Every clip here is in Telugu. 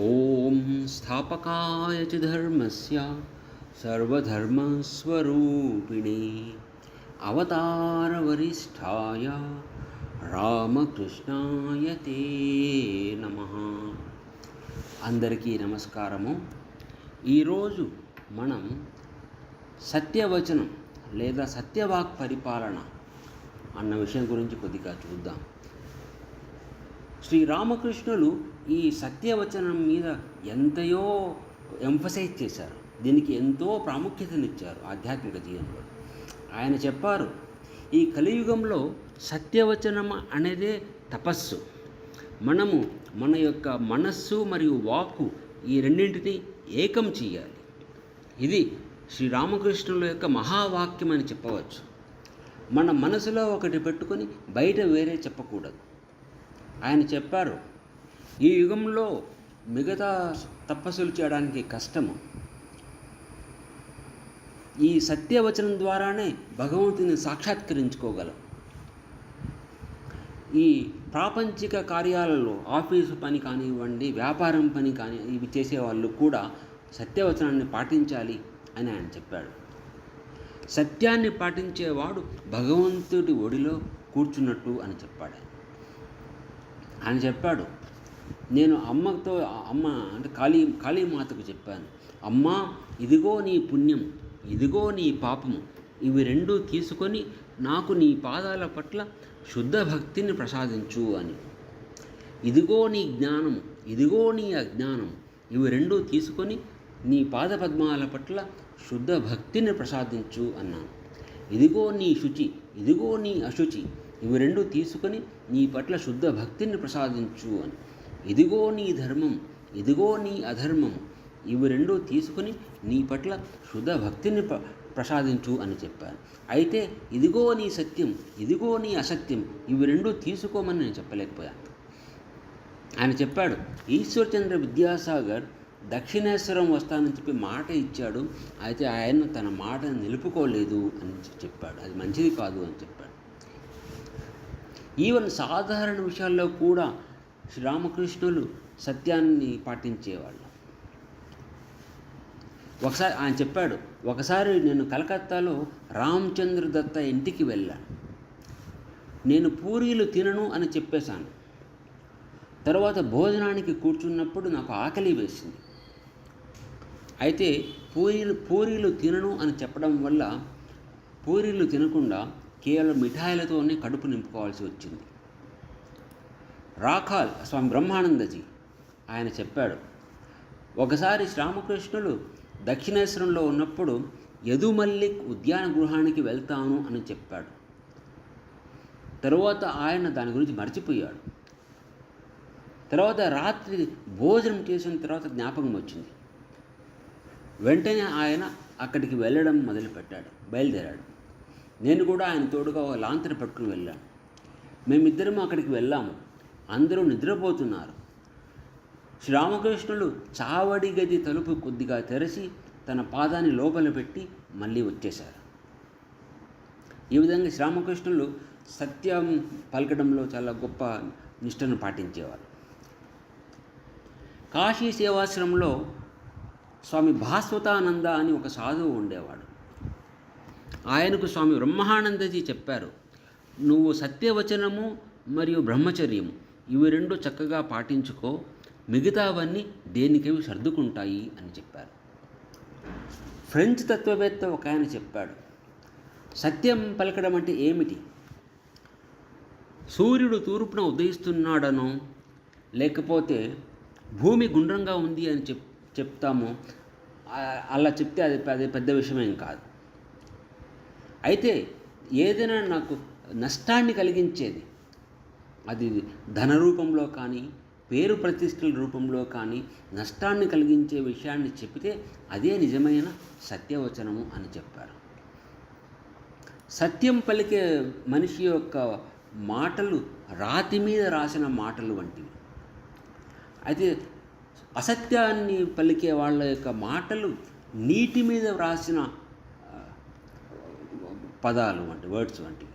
ॐ स्थापकाय च धर्मस्य सर्वधर्मस्वरूपिणे अवतारवरिष्ठाय రామకృష్ణాయ తే నమ అందరికీ నమస్కారము ఈరోజు మనం సత్యవచనం లేదా సత్యవాక్ పరిపాలన అన్న విషయం గురించి కొద్దిగా చూద్దాం శ్రీరామకృష్ణులు ఈ సత్యవచనం మీద ఎంతయో ఎంఫసైజ్ చేశారు. దీనికి ఎంతో ప్రాముఖ్యతనిచ్చారు ఆధ్యాత్మిక జీవనంలో. ఆయన చెప్పారు ఈ కలియుగంలో సత్యవచనం అనేదే తపస్సు. మనము మన యొక్క మనస్సు మరియు వాక్కు ఈ రెండింటిని ఏకం చేయాలి. ఇది శ్రీరామకృష్ణుల యొక్క మహావాక్యం అని చెప్పవచ్చు. మన మనసులో ఒకటి పెట్టుకొని బయట వేరే చెప్పకూడదు. ఆయన చెప్పారు ఈ యుగంలో మిగతా తపస్సులు చేయడానికి కష్టము. ఈ సత్యవచనం ద్వారానే భగవంతుని సాక్షాత్కరించుకోగలం. ఈ ప్రాపంచిక కార్యాలలో ఆఫీసు పని కానివ్వండి వ్యాపారం పని కాని ఇవి చేసేవాళ్ళు కూడా సత్యవచనాన్ని పాటించాలి అని ఆయన చెప్పాడు. సత్యాన్ని పాటించేవాడు భగవంతుడి ఒడిలో కూర్చున్నట్టు అని చెప్పాడు ఆయన చెప్పాడు. నేను అమ్మతో అమ్మ అంటే కాళీ కాళీమాతకు చెప్పాను. అమ్మా ఇదిగో నీ పుణ్యం ఇదిగో నీ పాపము ఇవి రెండూ తీసుకొని నాకు నీ పాదాల పట్ల శుద్ధ భక్తిని ప్రసాదించు అని. ఇదిగో నీ జ్ఞానం ఇదిగో నీ అజ్ఞానం ఇవి రెండూ తీసుకొని నీ పాద పద్మాల పట్ల శుద్ధ భక్తిని ప్రసాదించు అన్నాను. ఇదిగో నీ శుచి ఇదిగో నీ అశుచి ఇవి రెండు తీసుకొని నీ పట్ల శుద్ధ భక్తిని ప్రసాదించు అని. ఇదిగో నీ ధర్మం ఇదిగో నీ అధర్మం ఇవి రెండు తీసుకుని నీ పట్ల శుద్ధ భక్తిని ప్రసాదించు అని చెప్పాను. అయితే ఇదిగో నీ సత్యం ఇదిగో నీ అసత్యం ఇవి రెండు తీసుకోమని నేను చెప్పలేకపోయాను. ఆయన చెప్పాడు ఈశ్వర్చంద్ర విద్యాసాగర్ దక్షిణేశ్వరం వస్తానని చెప్పి మాట ఇచ్చాడు అయితే ఆయన తన మాటను నిలుపుకోలేదు అని చెప్పాడు. అది మంచిది కాదు అని చెప్పాడు. ఈవెన్ సాధారణ విషయాల్లో కూడా శ్రీరామకృష్ణులు సత్యాన్ని పాటించేవాళ్ళు. ఒకసారి ఆయన చెప్పాడు ఒకసారి నేను కలకత్తాలో రామచంద్ర దత్త ఇంటికి వెళ్ళాను నేను పూరీలు తినను అని చెప్పేశాను. తర్వాత భోజనానికి కూర్చున్నప్పుడు నాకు ఆకలి వేసింది. అయితే పూరీలు పూరీలు తినను అని చెప్పడం వల్ల పూరీలు తినకుండా కేవలం మిఠాయిలతోనే కడుపు నింపుకోవాల్సి వచ్చింది. రాఖాల్ స్వామి బ్రహ్మానందజీ ఆయన చెప్పాడు ఒకసారి శ్రీరామకృష్ణులు దక్షిణేశ్వరంలో ఉన్నప్పుడు యదుమల్లిక్ ఉద్యాన గృహానికి వెళ్తాను అని చెప్పాడు. తరువాత ఆయన దాని గురించి మర్చిపోయాడు. తర్వాత రాత్రి భోజనం చేసిన తర్వాత జ్ఞాపకం వచ్చింది. వెంటనే ఆయన అక్కడికి వెళ్ళడం మొదలుపెట్టాడు బయలుదేరాడు. నేను కూడా ఆయన తోడుగా ఒక లాంతర పట్టుకుని వెళ్ళాను. మేమిద్దరం అక్కడికి వెళ్ళాము. అందరూ నిద్రపోతున్నారు. శ్రీరామకృష్ణుడు చావడి గది తలుపు కొద్దిగా తెరచి తన పాదాన్ని లోపల పెట్టి మళ్ళీ వచ్చేశారు. ఈ విధంగా శ్రీరామకృష్ణులు సత్యం పలకడంలో చాలా గొప్ప నిష్టను పాటించేవారు. కాశీ సేవాశ్రమంలో స్వామి భాస్వతానంద అని ఒక సాధువు ఉండేవాడు. ఆయనకు స్వామి బ్రహ్మానందజీ చెప్పారు. నువ్వు సత్యవచనము మరియు బ్రహ్మచర్యము ఇవి రెండు చక్కగా పాటించుకో. మిగతావన్నీ దేనికవి సర్దుకుంటాయి అని చెప్పారు. ఫ్రెంచ్ తత్వవేత్త ఒక ఆయన చెప్పాడు. సత్యం పలకడం అంటే ఏమిటి? సూర్యుడు తూర్పున ఉదయిస్తున్నాడనో లేకపోతే భూమి గుండ్రంగా ఉంది అని చెప్ చెప్తాము అలా చెప్తే అది అది పెద్ద విషయమేం కాదు. అయితే ఏదైనా నాకు నష్టాన్ని కలిగించేది. అది ధన రూపంలో కానీ పేరు ప్రతిష్టల రూపంలో కానీ నష్టాన్ని కలిగించే విషయాన్ని చెప్తే అదే నిజమైన సత్యవచనము అని చెప్పారు. సత్యం పలికే మనిషి యొక్క మాటలు రాతి మీద రాసిన మాటలు వంటివి. అయితే అసత్యాన్ని పలికే వాళ్ళ యొక్క మాటలు నీటి మీద వ్రాసిన పదాలు వంటి వర్డ్స్ వంటివి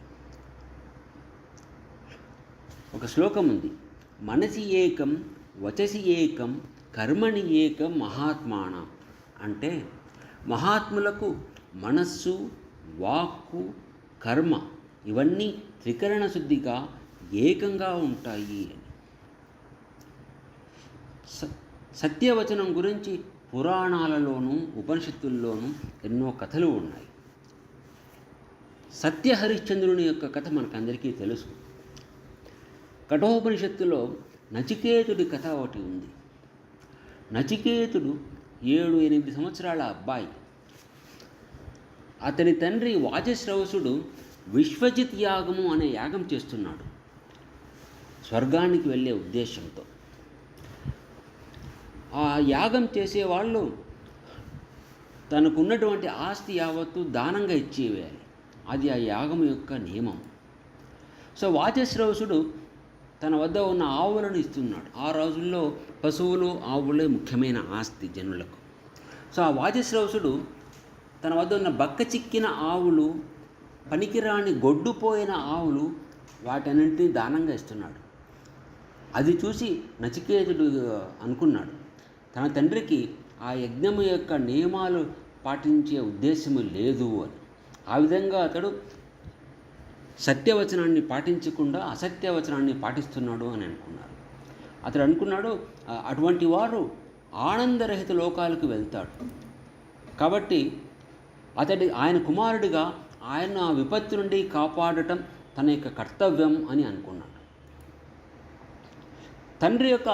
ఒక శ్లోకం ఉంది. మనసి ఏకం వచసి ఏకం కర్మణి ఏకం మహాత్మాన. అంటే మహాత్ములకు మనస్సు వాక్కు కర్మ ఇవన్నీ త్రికరణ శుద్ధిగా ఏకంగా ఉంటాయి అని. స సత్యవచనం గురించి పురాణాలలోనూ ఉపనిషత్తుల్లోనూ ఎన్నో కథలు ఉన్నాయి. సత్య హరిశ్చంద్రుని యొక్క కథ మనకందరికీ తెలుసు. కఠోపనిషత్తులో నచికేతుడి కథ ఒకటి ఉంది. నచికేతుడు ఏడు ఎనిమిది సంవత్సరాల అబ్బాయి. అతని తండ్రి వాజశ్రవసుడు విశ్వజిత్ యాగము అనే యాగం చేస్తున్నాడు. స్వర్గానికి వెళ్ళే ఉద్దేశంతో. ఆ యాగం చేసేవాళ్ళు తనకున్నటువంటి ఆస్తి యావత్తు దానంగా ఇచ్చేవేయాలి అది ఆ యాగం యొక్క నియమం. సో వాచశ్రవసుడు తన వద్ద ఉన్న ఆవులను ఇస్తున్నాడు. ఆ రోజుల్లో పశువులు ఆవులే ముఖ్యమైన ఆస్తి జనులకు. సో ఆ వాచశ్రవసుడు తన వద్ద ఉన్న బక్క చిక్కిన ఆవులు పనికిరాని గొడ్డుపోయిన ఆవులు వాటన్నింటినీ దానంగా ఇస్తున్నాడు. అది చూసి నచికేతుడు అనుకున్నాడు. తన తండ్రికి ఆ యజ్ఞము యొక్క నియమాలు పాటించే ఉద్దేశము లేదు అని. ఆ విధంగా అతడు సత్యవచనాన్ని పాటించకుండా అసత్యవచనాన్ని పాటిస్తున్నాడు అని అనుకున్నారు. అతడు అనుకున్నాడు అటువంటి వారు ఆనందరహిత లోకాలకు వెళ్తాడు. కాబట్టి అతడి ఆయన కుమారుడిగా ఆయన ఆ విపత్తు నుండి కాపాడటం తన యొక్క కర్తవ్యం అని అనుకున్నాడు. తండ్రి యొక్క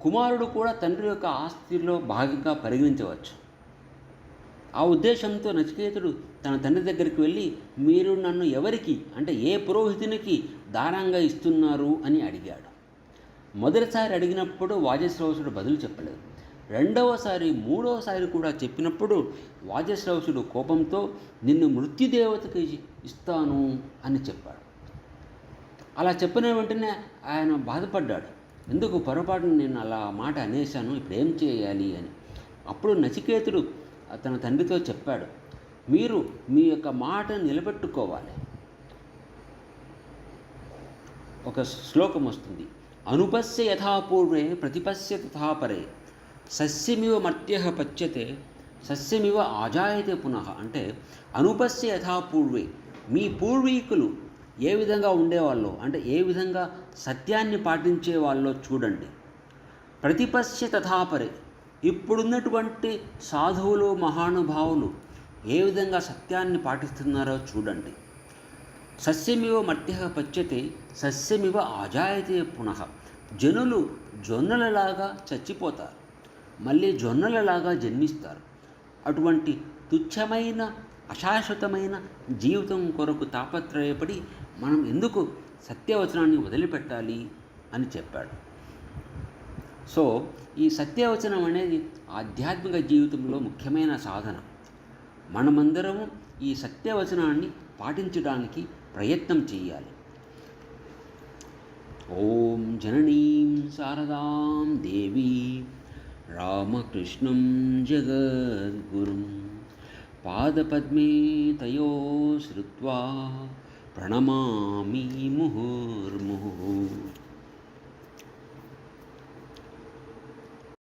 కుమారుడు కూడా తండ్రి యొక్క ఆస్తిలో భాగంగా పరిగణించవచ్చు. ఆ ఉద్దేశంతో నచికేతుడు తన తండ్రి దగ్గరికి వెళ్ళి మీరు నన్ను ఎవరికి అంటే ఏ పురోహితునికి దారంగా ఇస్తున్నారు? అని అడిగాడు. మొదటిసారి అడిగినప్పుడు వాజశ్రవసుడు బదులు చెప్పలేదు. రెండవసారి మూడవసారి కూడా చెప్పినప్పుడు వాజశ్రవసుడు కోపంతో నిన్ను మృత్యుదేవతకి ఇస్తాను అని చెప్పాడు. అలా చెప్పిన వెంటనే ఆయన బాధపడ్డాడు. ఎందుకు పొరపాటున నేను అలా మాట అనేశాను? ఇప్పుడు ఏం చేయాలి? అని. అప్పుడు నచికేతుడు తన తండ్రితో చెప్పాడు మీరు మీ యొక్క మాట నిలబెట్టుకోవాలి. ఒక శ్లోకం వస్తుంది అనుపస్య యథాపూర్వే ప్రతిపస్య తథాపరే సస్యమివ మర్త్య పచ్యతే సస్యమివ ఆజాయతే పునః. అంటే అనుపస్య యథాపూర్వే మీ పూర్వీకులు ఏ విధంగా ఉండేవాళ్ళో అంటే ఏ విధంగా సత్యాన్ని పాటించే వాళ్ళో చూడండి ప్రతిపస్య తథాపరే ఇప్పుడున్నటువంటి సాధువులు మహానుభావులు ఏ విధంగా సత్యాన్ని పాటిస్తున్నారో చూడండి. సస్యమివ మర్త్య పచ్యతే సస్యమివ ఆజాయతే పునః. జనులు జొన్నలలాగా చచ్చిపోతారు. మళ్ళీ జొన్నలలాగా జన్మిస్తారు. అటువంటి తుచ్చమైన అశాశ్వతమైన జీవితం కొరకు తాపత్రయపడి మనం ఎందుకు సత్యవచనాన్ని వదిలిపెట్టాలి అని చెప్పాడు. సో ఈ సత్యవచనం అనేది ఆధ్యాత్మిక జీవితంలో ముఖ్యమైన సాధన. మనమందరము ఈ సత్యవచనాన్ని పాటించడానికి ప్రయత్నం చేయాలి. ఓం జననీం శారదాం దేవి రామకృష్ణం జగద్గురుం పాదపద్మే తయో శ్రుత్వా ప్రణమామి ముహుర్ముహు.